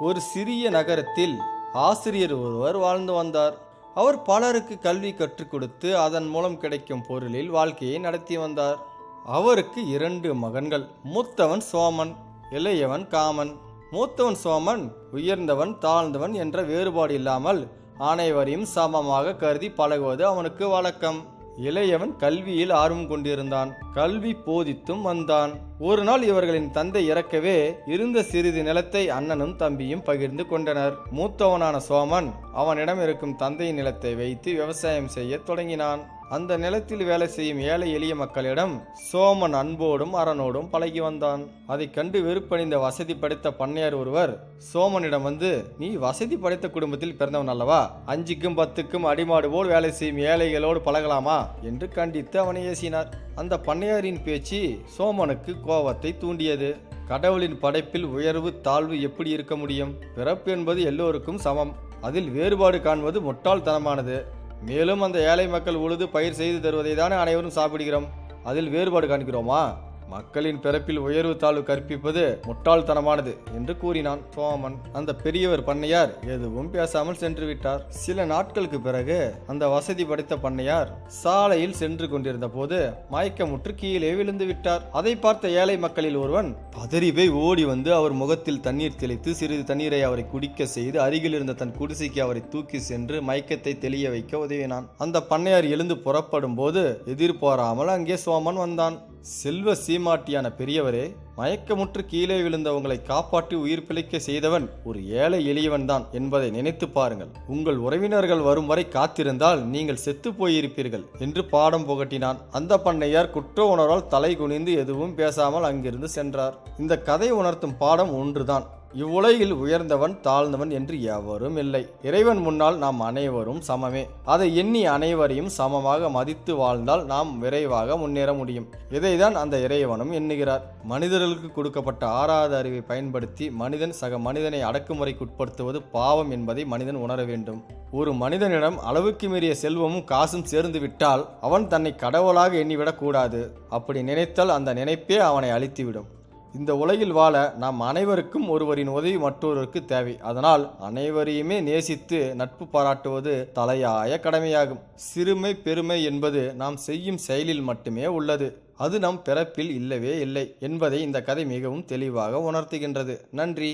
ஒரு சிறிய நகரத்தில் ஆசிரியர் ஒருவர் வாழ்ந்து வந்தார். அவர் பலருக்கு கல்வி கற்றுக் கொடுத்து அதன் மூலம் கிடைக்கும் பொருளில் வாழ்க்கையை நடத்தி வந்தார். அவருக்கு இரண்டு மகன்கள் மூத்தவன் சோமன் இளையவன் காமன். மூத்தவன் சோமன் உயர்ந்தவன் தாழ்ந்தவன் என்ற வேறுபாடு இல்லாமல் அனைவரையும் சமமாக கருதி பழகுவது அவனுக்கு வழக்கம். இளையவன் கல்வியில் ஆர்வம் கொண்டிருந்தான். கல்வி போதித்தும் வந்தான். ஒரு நாள் இவர்களின் தந்தை இறக்கவே இருந்த சிறிது நிலத்தை அண்ணனும் தம்பியும் பகிர்ந்து கொண்டனர். மூத்தவனான சோமன் அவனிடம் இருக்கும் தந்தையின் நிலத்தை வைத்து விவசாயம் செய்ய தொடங்கினான். அந்த நிலத்தில் வேலை செய்யும் ஏழை எளிய மக்களிடம் சோமன் அன்போடும் அரணோடும் பழகி வந்தான். அதை கண்டு வெறுப்பணிந்த வசதி படைத்த பண்ணையார் ஒருவர் சோமனிடம் வந்து நீ வசதி படைத்த குடும்பத்தில் பிறந்தவன் அல்லவா? அஞ்சுக்கும் பத்துக்கும் அடிமாடு போல் வேலை செய்யும் ஏழைகளோடு பழகலாமா? என்று கண்டித்து அவனை ஏசினார். அந்த பண்ணையாரின் பேச்சு சோமனுக்கு கோபத்தை தூண்டியது. கடவுளின் படைப்பில் உயர்வு தாழ்வு எப்படி இருக்க முடியும்? பிறப்பு என்பது எல்லோருக்கும் சமம். அதில் வேறுபாடு காண்பது முட்டாள்தனமானது. மேலும் அந்த ஏழை மக்கள் உழுது பயிர் செய்து தருவதை தானே அனைவரும் சாப்பிடுகிறோம்? அதில் வேறுபாடு காண்கிறோமா? மக்களின் பிறப்பில் உயர்வு தாழ்வு கற்பிப்பது முட்டாள்தனமானது என்று கூறினான் சோமன். அந்த பெரியவர் பண்ணையார் எதுவும் பேசாமல் சென்று விட்டார். சில நாட்களுக்கு பிறகு அந்த வசதி படைத்த பண்ணையார் சாலையில் சென்று கொண்டிருந்த போது மயக்கமுற்று கீழே விழுந்து விட்டார். அதை பார்த்த ஏழை மக்களில் ஒருவன் பதறி போய் ஓடி வந்து அவர் முகத்தில் தண்ணீர் தெளித்து சிறிது தண்ணீரை அவரை குடிக்க செய்து அருகில் இருந்த தன் குடிசைக்கு அவரை தூக்கி சென்று மயக்கத்தை தெளிய வைக்க உதவினான். அந்த பண்ணையார் எழுந்து புறப்படும் போது எதிர்பாராமல் அங்கே சோமன் வந்தான். செல்வ சீமாட்டியான பெரியவரே மயக்கமுற்று கீழே விழுந்தவங்களை காப்பாற்றி உயிர் பிழைக்க செய்தவன் ஒரு ஏழை எளியவன் தான் என்பதை நினைத்து பாருங்கள். உங்கள் உறவினர்கள் வரும் வரை காத்திருந்தால் நீங்கள் செத்து போயிருப்பீர்கள் என்று பாடம் புகட்டினான். அந்த பண்ணையார் குற்ற உணர்வால் தலை குனிந்து எதுவும் பேசாமல் அங்கிருந்து சென்றார். இந்த கதை உணர்த்தும் பாடம் ஒன்றுதான். இவ்வுலகில் உயர்ந்தவன் தாழ்ந்தவன் என்று எவரும் இல்லை. இறைவன் முன்னால் நாம் அனைவரும் சமமே. அதை எண்ணி அனைவரையும் சமமாக மதித்து வாழ்ந்தால் நாம் விரைவாக முன்னேற முடியும். இதைதான் அந்த இறைவனும் எண்ணுகிறார். மனிதர்களுக்கு கொடுக்கப்பட்ட ஆறாவது அறிவை பயன்படுத்தி மனிதன் சக மனிதனை அடக்குமுறைக்கு உட்படுத்துவது பாவம் என்பதை மனிதன் உணர வேண்டும். ஒரு மனிதனிடம் அளவுக்கு மீறிய செல்வமும் காசும் சேர்ந்து விட்டால் அவன் தன்னை கடவுளாக எண்ணிவிடக்கூடாது அப்படி நினைத்தால் அந்த நினைப்பே அவனை அழித்துவிடும். இந்த உலகில் வாழ நாம் அனைவருக்கும் ஒருவரின் உதவி மற்றொருவருக்கு தேவை. அதனால் அனைவரையுமே நேசித்து நட்பு பாராட்டுவது தலையாய கடமையாகும். சிறுமை பெருமை என்பது நாம் செய்யும் செயலில் மட்டுமே உள்ளது. அது நம் பிறப்பில் இல்லவே இல்லை என்பதை இந்த கதை மிகவும் தெளிவாக உணர்த்துகின்றது. நன்றி.